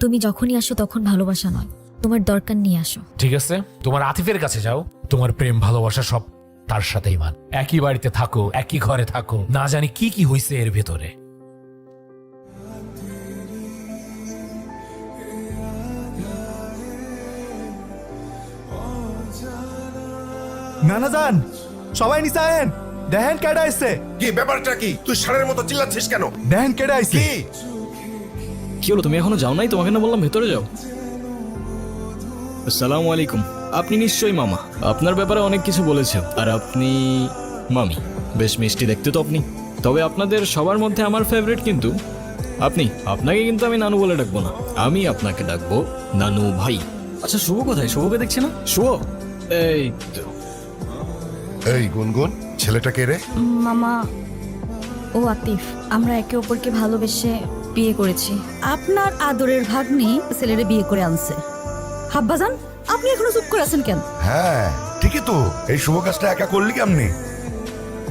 তুমি যখনই আসো তখন ভালোবাসা নয়। তোমার দরকার নিয়ে আসো। ঠিক আছে? তোমার আতিফের কাছে যাও। তোমার প্রেম ভালোবাসা সব তার সাথেই মান। একই বাড়িতে থাকো একই ঘরে থাকো। না জানি কি কি হয়েছে এর ভেতরে। নানা যান সবাই নিচে আয়েন। দেখেন কেডা আইছে? কি ব্যাপারটা কি? তুই ষাঁড়ের মতো চিল্লাচ্ছিস কেন? দেখেন কেডা আইছে? কি? কি হলো? তুমি এখনও যাও নাই? তোমাকে না বললাম ভেতরে যাও। আসসালামু আলাইকুম। আপনি নিশ্চয়ই মামা। আপনার ব্যাপারে অনেক কিছু বলেছে। আর আপনি মামি। বেশ মিষ্টি দেখতে তো আপনি। তবে আপনাদের সবার মধ্যে আমার ফেভারিট কিন্তু আপনি। আপনাকে কিন্তু আমি নানু বলে ডাকবো না। আমি আপনাকে ডাকবো নানু ভাই। আচ্ছা শুভ কোথায়? শুভকে দেখছি না? শুভ? এই তো। এই গুনগুন ছেলেটা কে রে? মামা ও আতিফ। আমরা একে অপরকে ভালোবেসে বিয়ে করেছি। আপনার আদরের ভাগ্নি ছেলেরে বিয়ে করে আনছে। হাব্বাজান আপনি এখনও চুপ করে আছেন কেন? হ্যাঁ ঠিকই তো। এই শুভ কাজটা একা করলি কেমনি?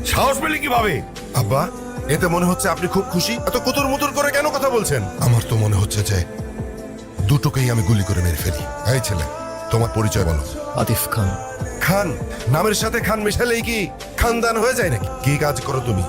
সাহস পেলি কীভাবে? আব্বা এতে মনে হচ্ছে আপনি খুব খুশি। এত কুতুর মুতুর করে কেন কথা বলছেন? আমার তো মনে হচ্ছে যে দুটোকেই আমি গুলি করে মেরে ফেলি। এই ছেলে তোমার পরিচয় বলো। আতিফ খান। খান নামের সাথে খান মেশালেই কি খানদান হয়ে যায় নাকি? কি কাজ করো তুমি?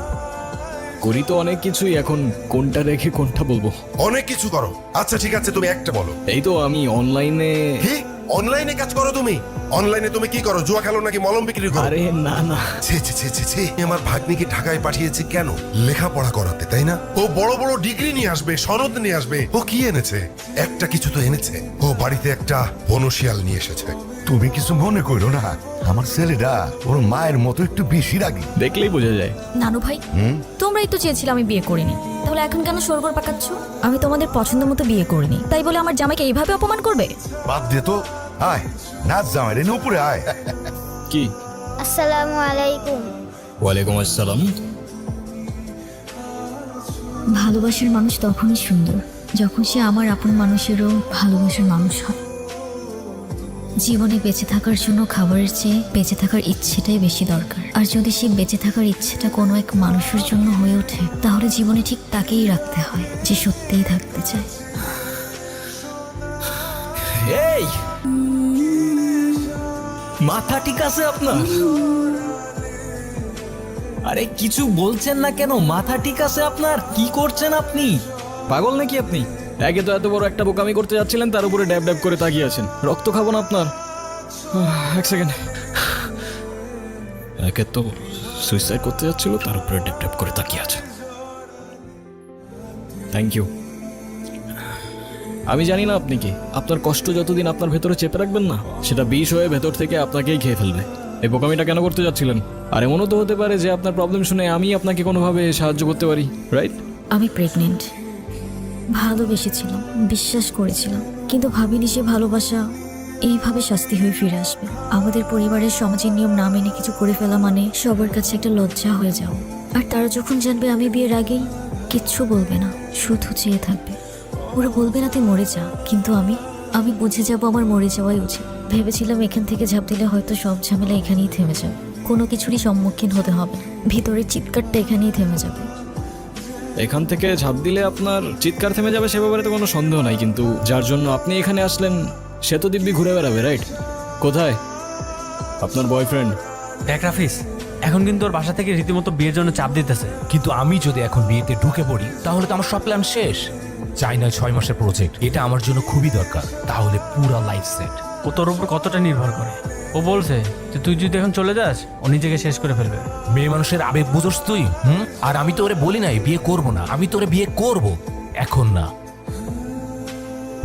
করি তো অনেক কিছুই এখন কোনটা রেখে কোনটা বলব? অনেক কিছু করো। আচ্ছা ঠিক আছে তুমি একটা বলো। এই তো আমি অনলাইনে কি? অনলাইনে কাজ করো তুমি? অনলাইনে তুমি কি করো জুয়া খেলো নাকি মলম বিক্রি করো? আরে না না। ছে ছে ছে ছে ছে আমার ভাগ্নিকে ঢাকায় পাঠিয়েছে কেন? লেখাপড়া করাতে তাই না? ও বড় বড় ডিগ্রি নিয়ে আসবে সনদ নিয়ে আসবে। ও কি এনেছে? একটা কিছু তো এনেছে। ও বাড়িতে একটা বনশিয়াল নিয়ে এসেছে। তুমি কিছু মনে করো না। আমার ছেলেটা ওর মায়ের মতো একটু বেশি রাগি। দেখলেই বোঝা যায়। নানু ভাই তোমরাই তো চেয়েছিলে আমি বিয়ে করিনি। তাহলে এখন কেন সরগর পাকাচ্ছ? আমি তোমাদের পছন্দ মতো বিয়ে করিনি। তাই বলে আমার জামাইকে এইভাবে অপমান করবে? বাদ দে তো। আয় নাচ জামাই রে উপরে আয়। কি? আসসালামু আলাইকুম। ওয়ালাইকুম আসসালাম। ভালোবাসার মানুষ তখনই সুন্দর যখন সে আমার আপন মানুষেরও ভালোবাসার মানুষ হয়। জীবনে বেঁচে থাকার জন্য খাবারের চেয়ে বেঁচে থাকার ইচ্ছেটাই বেশি দরকার। আর যদি সেই বেঁচে থাকার ইচ্ছেটা কোনো এক মানুষের জন্য হয়ে ওঠে, তাহলে জীবনে ঠিক তাকেই রাখতে হয়, যে সত্যিই থাকতে চায়। এই! মাথা ঠিক আছে আপনার? আরে কিছু বলছেন না কেন? মাথা ঠিক আছে আপনার? কি করছেন আপনি? পাগল নাকি আপনি? একে তো এত বড় একটা বোকামি করতে যাচ্ছিলেন, তার উপরে ড্যাব ড্যাব করে তাকিয়ে আছেন। রক্ত খাব না আপনার? এক সেকেন্ড একে তো সুইসাইড করতে যাচ্ছিল, তার উপরে ড্যাব ড্যাব করে তাকিয়ে আছে। থ্যাংক ইউ আমি জানি না আপনি কি। আপনার কষ্ট যতদিন আপনার ভেতরে চেপে রাখবেন না, সেটা বিষ হয়ে ভেতর থেকে আপনাকেই খেয়ে ফেলবে। এই বোকামিটা কেন করতে যাচ্ছিলেন? আর এমনও তো হতে পারে যে আপনার প্রবলেম শুনে আমি আপনাকে কোনোভাবে সাহায্য করতে পারি রাইট আমি প্রেগনেন্ট ভালোবেসেছিলাম, বিশ্বাস করেছিলাম। কিন্তু ভাবিনি সে ভালোবাসা এইভাবে শাস্তি হয়ে ফিরে আসবে। আমাদের পরিবারের সমাজের নিয়ম না মেনে কিছু করে ফেলা মানে সবার কাছে একটা লজ্জা হয়ে যাও আর তারা যখন জানবে আমি বিয়ের আগেই কিচ্ছু বলবে না, শুধু চেয়ে থাকবে। ওরা বলবে না তুই মরে যা, কিন্তু আমি আমি বুঝে যাব আমার মরে যাওয়াই উচিত। ভেবেছিলাম এখান থেকে ঝাঁপ দিলে হয়তো সব ঝামেলা এখানেই থেমে যাবে। কোনো কিছুরই সম্মুখীন হতে হবে ভিতরের চিৎকারটা এখানেই থেমে যাবে। এখান থেকে ঝাঁপ দিলে আপনার চিৎকার থেমে যাবে সে ব্যাপারে তো কোনো সন্দেহ নাই কিন্তু যার জন্য আপনি এখানে আসলেন সে তো দিব্যি ঘুরে বেড়াবে রাইট কোথায়? আপনার বয়ফ্রেন্ড দেখ রাফিস এখন কিন্তু ওর বাসা থেকে রীতিমতো বিয়ের জন্য চাপ দিতেছে। কিন্তু আমি যদি এখন বিয়েতে ঢুকে পড়ি তাহলে তো আমার সব প্ল্যান শেষ। চাই না ছয় মাসের প্রজেক্ট এটা আমার জন্য খুবই দরকার। তাহলে পুরো লাইফ সেট ও তোর উপর কতটা নির্ভর করে? ও বলছে যে তুই যদি এখন চলে যাস ও নিজেকে শেষ করে ফেলবে। মেয়ে মানুষের আবেগ বুঝোস তুই? হুম? আর আমি তো ওরে বলি নাই বিয়ে করব না। আমি তোরে বিয়ে করব। এখন না।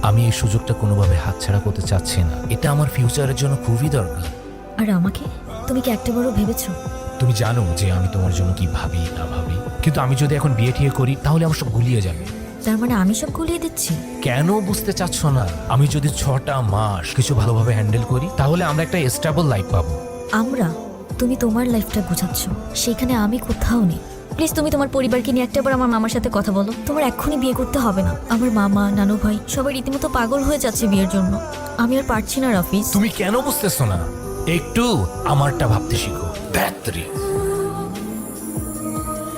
আমি এই সুযোগটা কোনোভাবে হাতছাড়া করতে চাচ্ছি না। এটা আমার ফিউচারের জন্য খুবই দরকার। আর আমাকে? তুমি কি একটা বড় ভেবেছো? তুমি জানো যে আমি তোমার জন্য কি ভাবি না ভাবি। কিন্তু আমি যদি এখন বিয়ে ঠিয়ে করি তাহলে আমার সব গুলিয়ে যাবে। তার মানে আমি সব গুলিয়ে দিচ্ছি? কেন বুঝতে চাচ্ছ না? আমি যদি ছটা মাস কিছু ভালোভাবে হ্যান্ডেল করি তাহলে আমরা একটা স্টেবল লাইফ পাবো। আমরা? তুমি তোমার লাইফটা গোছাচ্ছ। সেখানে আমি কোথাও নেই। প্লিজ তুমি তোমার পরিবারকে নিয়ে একটাবার আমার মামার সাথে কথা বলো। তোমার এক্ষুনি বিয়ে করতে হবে না। আমার মামা নানু ভাই সবাই রীতিমতো পাগল হয়ে যাচ্ছে বিয়ের জন্য। আমি আর পারছি না রাফিজ। তুমি কেন বুঝতেছো না? একটু আমারটা ভাবতে শিখো। ব্যাত্রি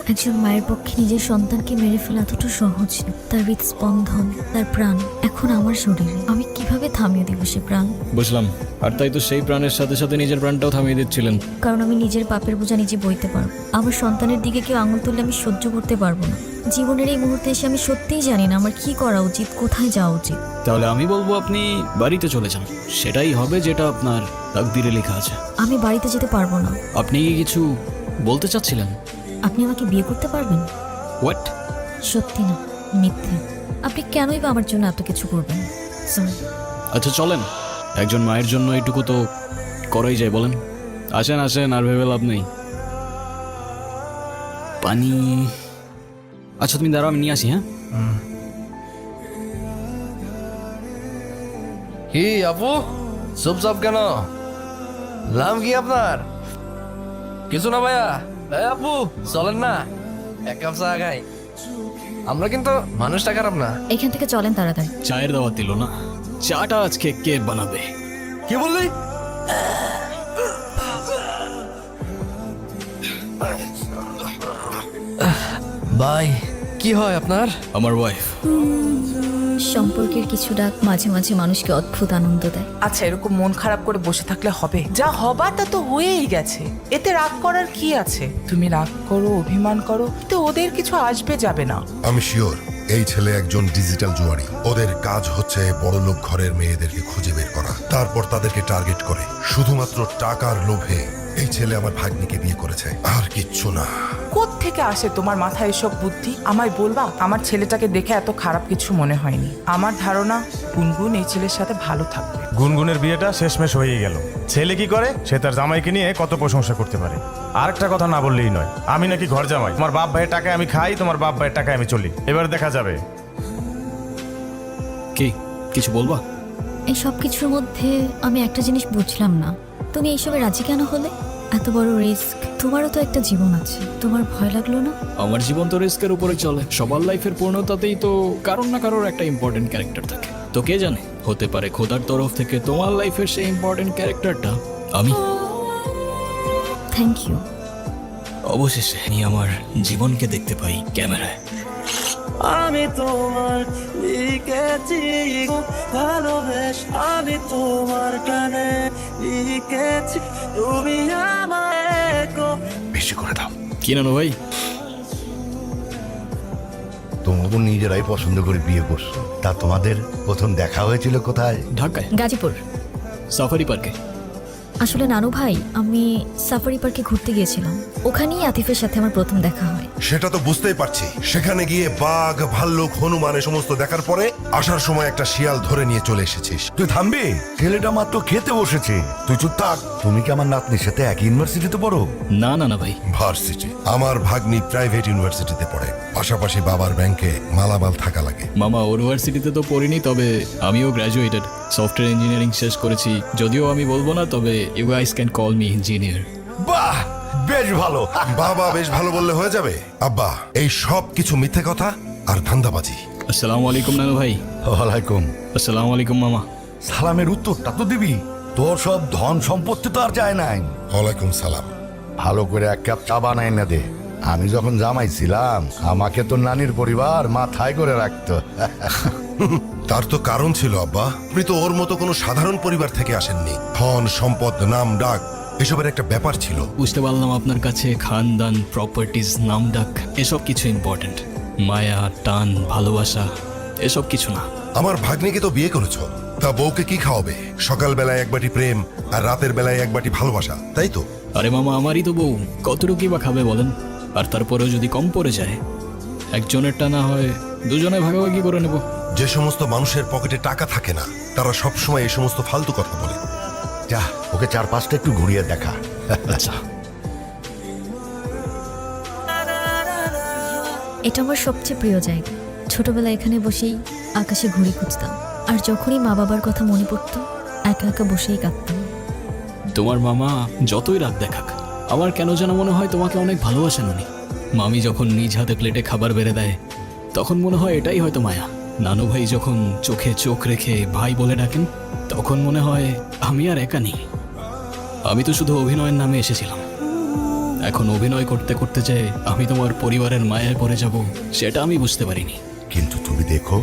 একজন মায়ের পক্ষে নিজের সন্তানকে মেরে ফেলা এতটা সহজ। তার হৃদস্পন্দন তার প্রাণ এখন আমার শরীরে। আমি কীভাবে থামিয়ে দিব সে প্রাণ? বুঝলাম। আর তাই তো সেই প্রাণের সাথে সাথে নিজের প্রাণটাও থামিয়ে দিচ্ছিলেন। কারণ আমি নিজের পাপের বোঝা নিজে বইতে পারব। আমার সন্তানের দিকে কেউ আঙুল তুললে আমি সহ্য করতে পারব না। জীবনের এই মুহূর্তে এসে আমি সত্যিই জানি না আমার কি করা উচিত কোথায় যাওয়া উচিত। তাহলে আমি বলব আপনি বাড়িতে চলে যান। সেটাই হবে যেটা আপনার তাকদিরে লেখা আছে। আমি বাড়িতে যেতে পারব না। আপনি কি কিছু বলতে চাচ্ছিলেন? আপনি আমাকে বিয়ে করতে পারবেন? হোয়াট সত্যি না মিথ্যে। আপনি কেনই বা আমার জন্য এত কিছু করবেন? সরি আচ্ছা চলেন। একজন মায়ের জন্য এটুকু তো করাই যায় বলেন। আসেন আসেন আর ভেবে লাভ নেই। পানি। আচ্ছা তুমি দাঁড়াও আমি নিয়ে আসি হ্যাঁ? কি আপু? চুপচাপ কেন? নাম কি আপনার? কিছু না ভাইয়া। এই আপু চলেন না। এক কাপ চা খাই। আমরা কিন্তু মানুষটা খারাপ না। এখান থেকে চলেন তাড়াতাড়ি। চায়ের দাওয়াত দিল না। চাটা আজকে কে বানাবে? কি বললি? ভাই কি হয় আপনার? আমার ওয়াইফ সম্পর্কের কিছু ডাক মাঝে মাঝে মানুষকে অদ্ভুত আনন্দ দেয়। আচ্ছা এরকম মন খারাপ করে বসে থাকলে হবে? যা হবার তা তো হয়েই গেছে। এতে রাগ করার কি আছে? তুমি রাগ করো অভিমান করো তো ওদের কিছু আসবে যাবে না। আমি শিওর এই ছেলে একজন ডিজিটাল জুয়ারি ওদের কাজ হচ্ছে বড়লোক ঘরের মেয়েদেরকে খুঁজে বের করা। তারপর তাদেরকে টার্গেট করে। শুধুমাত্র টাকার লোভে এই ছেলে আমার ভাগ্নিকে বিয়ে করেছে। আর কিচ্ছু না। থেকে আসে তোমার মাথায় এসব বুদ্ধি? আমায় বলবা আমার ছেলেটাকে দেখে এত খারাপ কিছু মনে হয়নি। আমার ধারণা গুনগুন এই ছেলের সাথে ভালো থাকবে। গুনগুনের বিয়েটা শেষমেশ হয়েই গেল। ছেলে কি করে? সে তার জামাইকে নিয়ে কত প্রশংসা করতে পারে। আরেকটা কথা না বললেই নয় আমি নাকি ঘর জামাই। তোমার বাপ ভাইয়ের টাকায় আমি খাই তোমার বাপ ভাইয়ের টাকায় আমি চলি। এবার দেখা যাবে। কি কিছু বলবা? এই সব কিছুর মধ্যে আমি একটা জিনিস বুঝলাম না। তুমি এইসবে রাজি কেন হলে? এত বড় রিস্ক তোমারও তো একটা জীবন আছে। তোমার ভয় লাগল না? আমার জীবন তো রিস্কের উপরে চলে। সবার লাইফের পূর্ণতাতেই তো কারোর না কারোর একটা ইম্পর্টেন্ট ক্যারেক্টার থাকে। তো কে জানে? হতে পারে খোদার তরফ থেকে তোমার লাইফের সেই ইম্পর্টেন্ট ক্যারেক্টারটা আমি। থ্যাংক ইউ অবশেষে আমি আমার জীবনকে দেখতে পাই ক্যামেরায়। আমি তোমার লিখেছি ভালোবেস আমি তোমার কানে লিখেছি তুমি আমায় বেশি করে দাও। কি নানো ভাই? তোমরা তো নিজেরাই পছন্দ করে বিয়ে করছ। তা তোমাদের প্রথম দেখা হয়েছিল কোথায়? ঢাকায়? গাজীপুর। সাফারি পার্কে। আসলে নানু ভাই আমি সাফারি পার্কে ঘুরতে গিয়েছিলাম। ওখানেই আতিফের সাথে আমার প্রথম দেখা হয়। সেটা তো বুঝতেই পারছি। সেখানে গিয়ে বাঘ ভাল্লুক হনুমান এ সমস্ত দেখার পরে আসার সময় একটা শিয়াল ধরে নিয়ে চলে এসেছিস। তুই থামবি? ছেলেটা মাত্র খেতে বসেছে। তুই চুপ থাক। তুমি কি আমার নাতনির সাথে এক ইউনিভার্সিটিতে পড়ো? না না না ভাই। ভার্সিটি। আমার ভাগ্নি প্রাইভেট ইউনিভার্সিটিতে পড়ে। পাশাপাশি বাবার ব্যাংকে মালামাল থাকা লাগে। মামা ইউনিভার্সিটিতে তো পড়িনি তবে আমিও গ্র্যাজুয়েটেড সফটওয়্যার ইঞ্জিনিয়ারিং শেষ করেছি। যদিও আমি বলব না তবে you guys can call me engineer বাহ বেশ ভালো। বাবা বেশ ভালো বললে হয়ে যাবে? আব্বা এই সব কিছু মিথ্যে কথা আর ধান্দাবাজি। আসসালামু আলাইকুম নানু ভাই। ওয়ালাইকুম। আসসালামু আলাইকুম মামা। সালামের উত্তরটা তো দিবি। তোর সব ধন সম্পত্তি তো আর যায় নাই। ওয়ালাইকুম সালাম। ভালো করে এক কাপ চা বানাই না দে। আমি যখন জামাই ছিলাম আমাকে তো নানির পরিবার মাথায় করে রাখতো। তার তো কারণ ছিল আব্বা। আপনি তো ওর মতো কোনো সাধারণ পরিবার থেকে আসেননি। ধন সম্পদ নাম ডাক এসবের একটা ব্যাপার ছিল। বুঝতে পারলাম আপনার কাছে খানদান প্রপার্টিজ নামডাক এসব কিছু ইম্পর্ট্যান্ট মায়া টান ভালোবাসা এসব কিছু না। আমার ভাগ্নিকে তো বিয়ে করেছ। তা বউকে কি খাওয়াবে? সকাল বেলায় এক বাটি প্রেম আর রাতের বেলায় এক বাটি ভালোবাসা তাই তো? আরে মামা আমারই তো বউ। কতটুকুই বা খাবে বলেন? আর তারপরেও যদি কম পড়ে যায় একজনেরটা না হয় দুজনে ভাগাভাগি করে নেব। যে সমস্ত মানুষের পকেটে টাকা থাকে না তারা সব সময় এই সমস্ত ফালতু কথা বলে। যা ওকে চার পাঁচটা একটু ঘুরিয়ে দেখা। আচ্ছা। এটা আমার সবচেয়ে প্রিয় জায়গা। ছোটবেলায় এখানে বসেই আকাশে ঘুড়ি খুঁজতাম। আর যখনই মা বাবার কথা মনে পড়তো একা একা বসেই কাঁদতাম। তোমার মামা যতই রাত দেখাক আমার কেন যেন মনে হয় তোমাকে অনেক ভালোবাসেন উনি। মামি যখন নিজ হাতে প্লেটে খাবার বেড়ে দেয় তখন মনে হয় এটাই হয়তো মায়া। নানু ভাই যখন চোখে চোখ রেখে ভাই বলে ডাকেন তখন মনে হয় আমি আর একা নেই। আমি তো শুধু অভিনয়ের নামে এসেছিলাম। এখন অভিনয় করতে করতে যে আমি তোমার পরিবারের মায়ায় পড়ে যাব সেটা আমি বুঝতে পারিনি। কিন্তু তুমি দেখো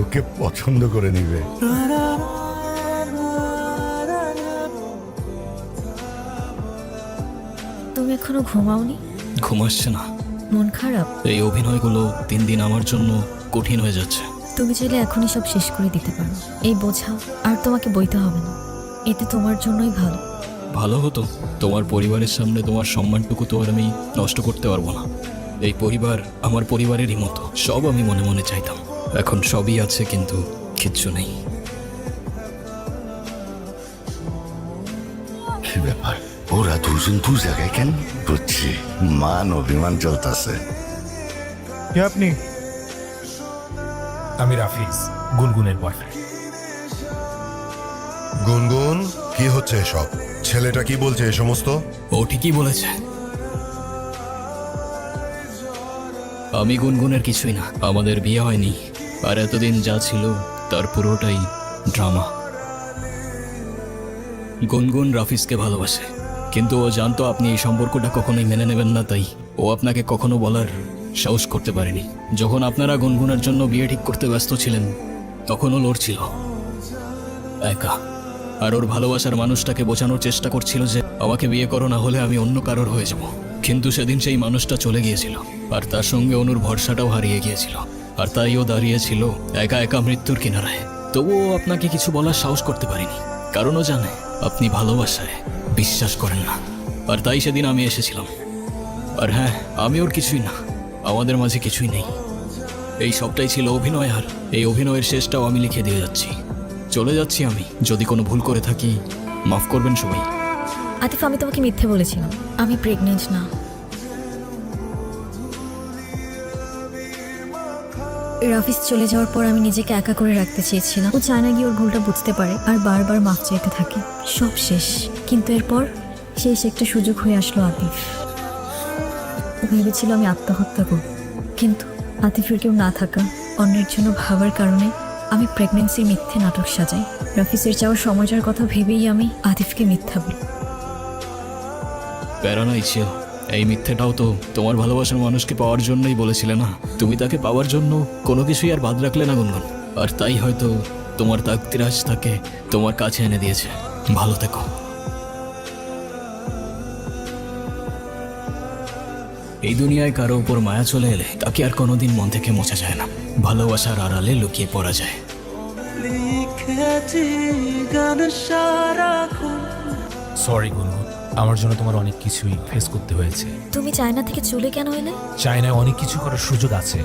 ওকে পছন্দ করে নিবে। তুমি এখনও ঘুমাওনি? ঘুম আসছে না। মন খারাপ? এই অভিনয়গুলো দিন দিন আমার জন্য কঠিন হয়ে যাচ্ছে। তুমি চাইলে এখনই সব শেষ করে দিতে পারো। এই বোঝা আর তোমাকে বইতে হবে না। এতে তোমার জন্যই ভালো। ভালো হতো। তোমার পরিবারের সামনে তোমার সম্মানটুকু তো আর আমি নষ্ট করতে পারব না। এই পরিবার আমার পরিবারেরই মতো। সব আমি মনে মনে চাইতাম। এখন সবই আছে কিন্তু কিচ্ছু নেই। কি ব্যাপার? ওরা দুজন দু জায়গায় কেন? বুঝছি। মান অভিমান চলতেছে। কে আপনি? আমি রাফিজ গুনগুনের বয়ফ্রেন্ড গুনগুন কি হচ্ছে এসব? ছেলেটা কি বলছে এ সমস্ত? ও ঠিকই বলেছে। আমি গুনগুনের কিছুই না আমাদের বিয়ে হয়নি। আর এতদিন যা ছিল তার পুরোটাই ড্রামা গুনগুন রাফিজকে ভালোবাসে কিন্তু ও জানতো আপনি এই সম্পর্কটা কখনোই মেনে নেবেন না তাই ও আপনাকে কখনো বলার সাহস করতে পারেনি। যখন আপনারা গুনগুনের জন্য বিয়ে ঠিক করতে ব্যস্ত ছিলেন তখন ও লড়ছিল। একা। আর ওর ভালোবাসার মানুষটাকে বোঝানোর চেষ্টা করছিল যে, আমাকে বিয়ে করো, না হলে আমি অন্য কারোর হয়ে যাব। কিন্তু সেদিন সেই মানুষটা চলে গিয়েছিল। আর তার সঙ্গে অনুর ভরসাটাও হারিয়ে গিয়েছিল। আর তাই ও দাঁড়িয়েছিল একা একা মৃত্যুর কিনারায়। তবুও আপনাকে কিছু বলার সাহস করতে পারিনি। কারণও জানে, আপনি ভালোবাসায় বিশ্বাস করেন না। আর তাই সেদিন আমি এসেছিলাম। আর হ্যাঁ আমি ওর কিছুই না। আমাদের মাঝে কিছুই নেই। এই সবটাই ছিল অভিনয়, আর এই অভিনয়ের শেষটাও আমি লিখে দিয়ে যাচ্ছি। চলে যাচ্ছি আমি। যদি কোনো ভুল করে থাকি, মাফ করবেন সবাই। আতিফ, আমি তোমাকে মিথ্যে বলেছিলাম। আমি প্রেগনেন্ট না। রাফিজ চলে যাওয়ার পর আমি নিজেকে একা করে রাখতে চেয়েছিলাম। ও চায় না গিয়ে ওর ভুলটা বুঝতে পারে আর বারবার মাফ চাইতে থাকে। সব শেষ। কিন্তু এরপর শেষ একটা সুযোগ হয়ে আসলো আতিফ। ভেবেছিল আমি আত্মহত্যা করব। কিন্তু আতিফের কেউ না থাকা, অন্যের জন্য ভাবার কারণে আমি প্রেগনেন্সির মিথ্যে নাটক সাজাই। রাফিজের যাওয়ার সময়টার কথা ভেবেই আমি আতিফকে মিথ্যা বলি। প্যারানা ইচ্ছে এই মিথ্যেটাও তো তোমার ভালোবাসার মানুষকে পাওয়ার জন্যই বলেছিলে না? তুমি তাকে পাওয়ার জন্য কোনো কিছুই আর বাদ রাখলে না, গুনগুন। আর তাই হয়তো তোমার তাকতিরাজ তাকে তোমার কাছে এনে দিয়েছে। ভালো থেকো। এই দুনিয়ায় কারও উপর মায়া চলে এলে তাকে আর কোনোদিন মন থেকে মোছা যায় না। ভালোবাসার আড়ালে লুকিয়ে পড়া যায়। সরি গুনগুন। আমার জন্য তোমার অনেক কিছুই ফেস করতে হয়েছে। তুমি চায়না থেকে চলে কেন এলে? চায়নায় অনেক কিছু করার সুযোগ আছে।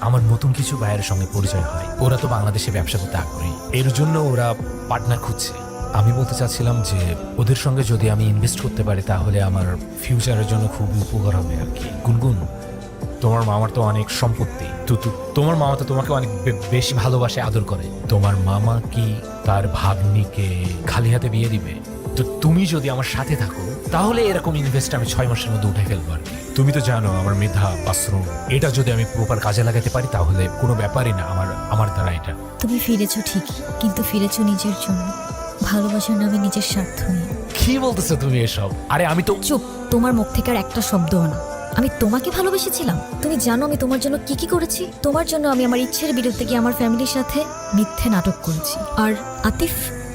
আমার নতুন কিছু ভাইয়ের সঙ্গে পরিচয় হয়। ওরা তো বাংলাদেশে ব্যবসা করতে আগ্রহী। এর জন্য ওরা পার্টনার খুঁজছে। আমি বলতে চাচ্ছিলাম যে ওদের সঙ্গে যদি আমি ইনভেস্ট করতে পারি, তাহলে আমার ফিউচারের জন্য খুবই উপকার হবে আর কি। গুনগুন, তোমার মামার তো অনেক সম্পত্তি। তো তোমার মামা তো তোমাকে অনেক বেশি ভালোবাসে, আদর করে। তোমার মামা কি তার ভাগ্নিকে খালি হাতে বিয়ে দিবে? তো তুমি যদি আমার সাথে থাকো, তাহলে এরকম ইনভেস্ট আমি ছয় মাসের মধ্যে উঠে ফেলব আর তুমি তো জানো আমার মেধা বাথরুম এটা যদি আমি প্রপার কাজে লাগাতে পারি, তাহলে কোনো ব্যাপারই না, আমার আমার দ্বারা এটা। তুমি ফিরেছো ঠিকই, কিন্তু ফিরেছো নিজের জন্য। ভালোবাসার নামে নিজের স্বার্থ নিয়ে। কি বলতেছো তুমি এসব? আরে আমি তো চুপ তোমার মুখ থেকে আর একটা শব্দও না। আমি তোমাকে ভালোবেসেছিলাম। তুমি জানো আমি তোমার জন্য কি কি করেছি? তোমার জন্য আমি আমার ইচ্ছের বিরুদ্ধে গিয়ে আমার ফ্যামিলির সাথে মিথ্যে নাটক করেছি। আর আতিফ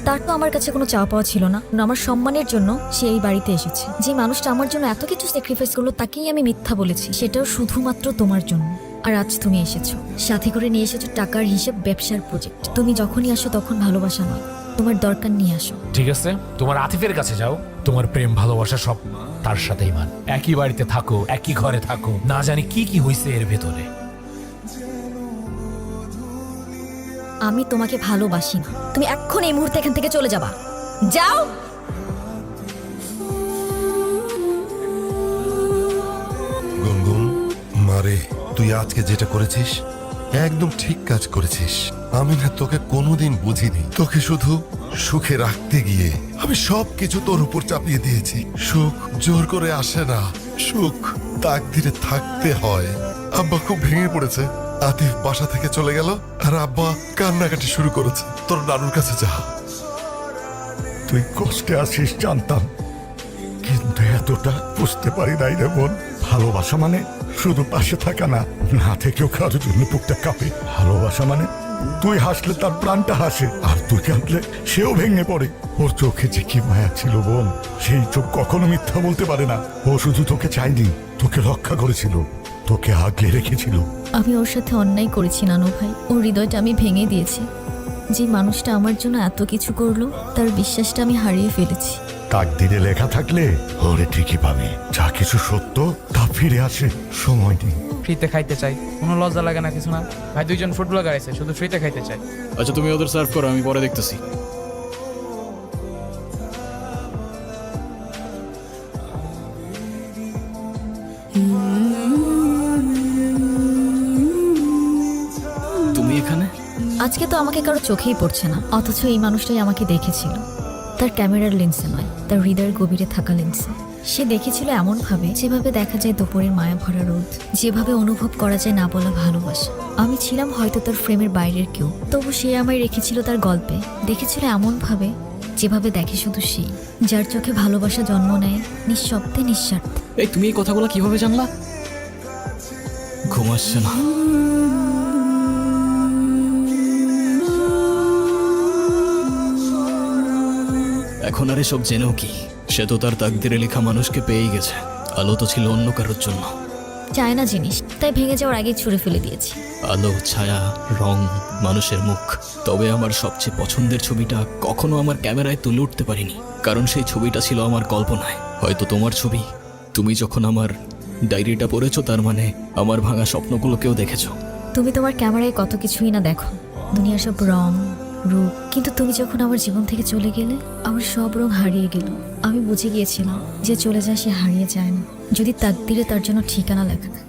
তার তো আমার কাছে কোনো চাওয়া পাওয়া ছিল না। আমার সম্মানের জন্য সে এই বাড়িতে এসেছে। যে মানুষটা আমার জন্য এত কিছু স্যাক্রিফাইস করল তাকেই আমি মিথ্যা বলেছি। সেটাও শুধুমাত্র তোমার জন্য। আর আজ তুমি এসেছ। সাথে করে নিয়ে এসেছ টাকার হিসেব ব্যবসার প্রজেক্ট তুমি যখনই আসো তখন ভালোবাসা নয় তোমার দরকার নিয়ে আসো। ঠিক আছে? তোমার আতিফের কাছে যাও। তোমার প্রেম ভালোবাসা সব তার সাথেই মান। একই বাড়িতে থাকো একই ঘরে থাকো। না জানি কি কি হয়েছে এর ভেতরে। আমি তোমাকে ভালোবাসি না। তুমি এখন এই মুহূর্তে এখান থেকে চলে যাবা। যাও! গুনগুন মারে তুই আজকে যেটা করেছিস একদম ঠিক কাজ করেছিস। আমি না তোকে কোনোদিন বুঝিনি। তোকে শুধু সুখে রাখতে গিয়ে আমি সব কিছু তোর উপর চাপিয়ে দিয়েছি। সুখ জোর করে আসে না। সুখ তাকদিরে থাকতে হয়। আব্বা খুব ভেঙে পড়েছে। আতিফ বাসা থেকে চলে গেল আর আব্বা কান্নাকাটি শুরু করেছে। তোর নানুর কাছে যা। তুই কষ্টে আছিস, জানতাম। কিন্তু এতটা বুঝতে পারি নাই রে বোন। ভালোবাসা মানে শুধু পাশে থাকা না না থেকেও কারোর জন্য বুকটা কাঁপে। ভালোবাসা মানে তুই হাসলে তার প্রাণটা হাসে, আর তুই কাঁদলে সেও ভেঙে পড়ে। ওর চোখে যে কি মায়া ছিল বোন, সেই চোখ কখনো মিথ্যা বলতে পারে না। ও শুধু তোকে চাইনি তোকে রক্ষা করেছিল, তোকে আগলে রেখেছিল। আমি ওর সাথে অন্যায় করেছি, নানু ভাই। ওর হৃদয়টা আমি ভেঙে দিয়েছি। যে মানুষটা আমার জন্য এত কিছু করল, তার বিশ্বাসটা আমি হারিয়ে ফেলেছি। তাকদিরে লেখা থাকলে ওরে ঠিকই পাবে। যা কিছু সত্য তা ফিরে আসে সময় নেই ফ্রিতে খাইতে চাই। কোনো লজ্জা লাগে না কিছু না। ভাই দুইজন ফুটবলার আছে শুধু ফ্রিতে খাইতে চাই। আচ্ছা তুমি ওদের সার্ভ করো আমি পরে দেখতেছি। তুমি এখানে? আজকে তো আমাকে কারও চোখেই পড়ছে না অথচ এই মানুষটাই আমাকে দেখেছিল। তার ক্যামেরার লেন্সে নয়, তার হৃদয়ের গভীরে থাকা লেন্সে। সে দেখেছিল এমনভাবে যেভাবে দেখা যায় দুপুরের মায়া ভরা রোদ, যেভাবে অনুভব করা যায় না বলা ভালোবাসা। আমি ছিলাম হয়তো তার ফ্রেমের বাইরের কেউ, তবু সে আমায় রেখেছিল তার গল্পে। দেখেছিল এমনভাবে যেভাবে দেখে শুধু সেই যার চোখে ভালোবাসা জন্ম নেয় নিঃশব্দে নিঃস্বার্থে। এই তুমি এই কথাগুলো কীভাবে জানলা? ঘুম আসছে না। এখন আর এসব জেনেও কি? সে তো তার তাকদিরে লেখা মানুষকে পেয়েই গেছে। আলো তো ছিল অন্য কারোর জন্য। চায় না জিনিস তাই ভেঙে যাওয়ার আগেই ছুঁড়ে ফেলে দিয়েছি। আলো ছায়া রং মানুষের মুখ। তবে আমার সবচেয়ে পছন্দের ছবিটা কখনো আমার ক্যামেরায় তুলে উঠতে পারিনি। কারণ সেই ছবিটা ছিল আমার কল্পনায়। হয়তো তোমার ছবি। তুমি যখন আমার ডায়েরিটা পড়েছো তার মানে আমার ভাঙা স্বপ্নগুলোকেও দেখেছ। তুমি তোমার ক্যামেরায় কত কিছুই না দেখো। দুনিয়ার সব রং রূপ। কিন্তু তুমি যখন আমার জীবন থেকে চলে গেলে, আমার সব রং হারিয়ে গেল। আমি বুঝে গিয়েছিলাম যে চলে যায় সে হারিয়ে যায় না। যদি তাকদিরে তার জন্য ঠিকানা লেখা